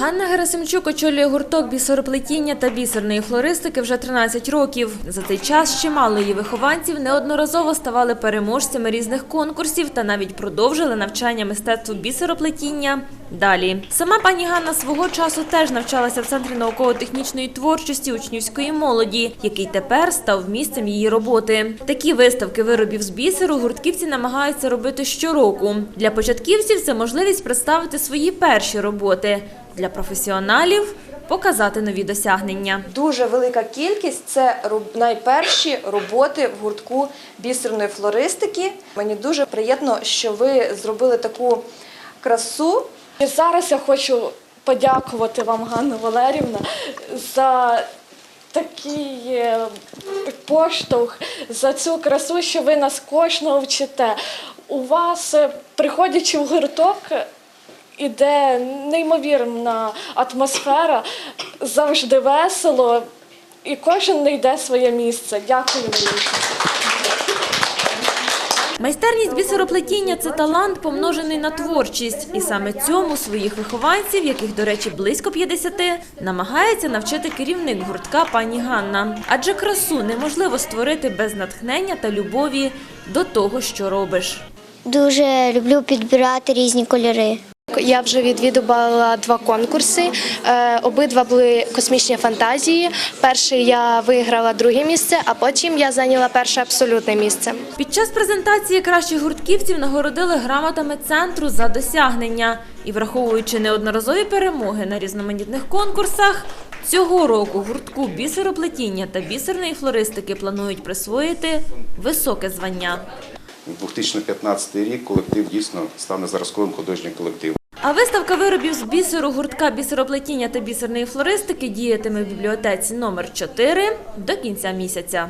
Ганна Герасимчук очолює гурток бісероплетіння та бісерної флористики вже 13 років. За цей час чимало її вихованців неодноразово ставали переможцями різних конкурсів та навіть продовжили навчання мистецтву бісероплетіння далі. Сама пані Ганна свого часу теж навчалася в Центрі науково-технічної творчості учнівської молоді, який тепер став місцем її роботи. Такі виставки виробів з бісеру гуртківці намагаються робити щороку. Для початківців це можливість представити свої перші роботи. Для професіоналів показати нові досягнення. Дуже велика кількість це найперші роботи в гуртку бісерної флористики. Мені дуже приємно, що ви зробили таку красу. Зараз я хочу подякувати вам, Ганна Валерівна, за такий е, поштовх, за цю красу, що ви нас кожного вчите. У вас, е, приходячи в гурток, іде неймовірна атмосфера, завжди весело, і кожен знайде своє місце. Дякую. Майстерність бісероплетіння – це талант, помножений на творчість. І саме цьому своїх вихованців, яких, до речі, близько 50, намагається навчити керівник гуртка пані Ганна. Адже красу неможливо створити без натхнення та любові до того, що робиш. Дуже люблю підбирати різні кольори. Я вже відвідувала два конкурси. Е, Обидва були космічні фантазії. Перший я виграла друге місце, а потім я зайняла перше абсолютне місце. Під час презентації кращих гуртківців нагородили грамотами центру за досягнення. І враховуючи неодноразові перемоги на різноманітних конкурсах, цього року гуртку бісероплетіння та бісерної флористики планують присвоїти високе звання. 2015 рік колектив дійсно стане зразковим художнім колективом. А виставка виробів з бісеру гуртка бісероплетіння та бісерної флористики діятиме в бібліотеці номер 4 до кінця місяця.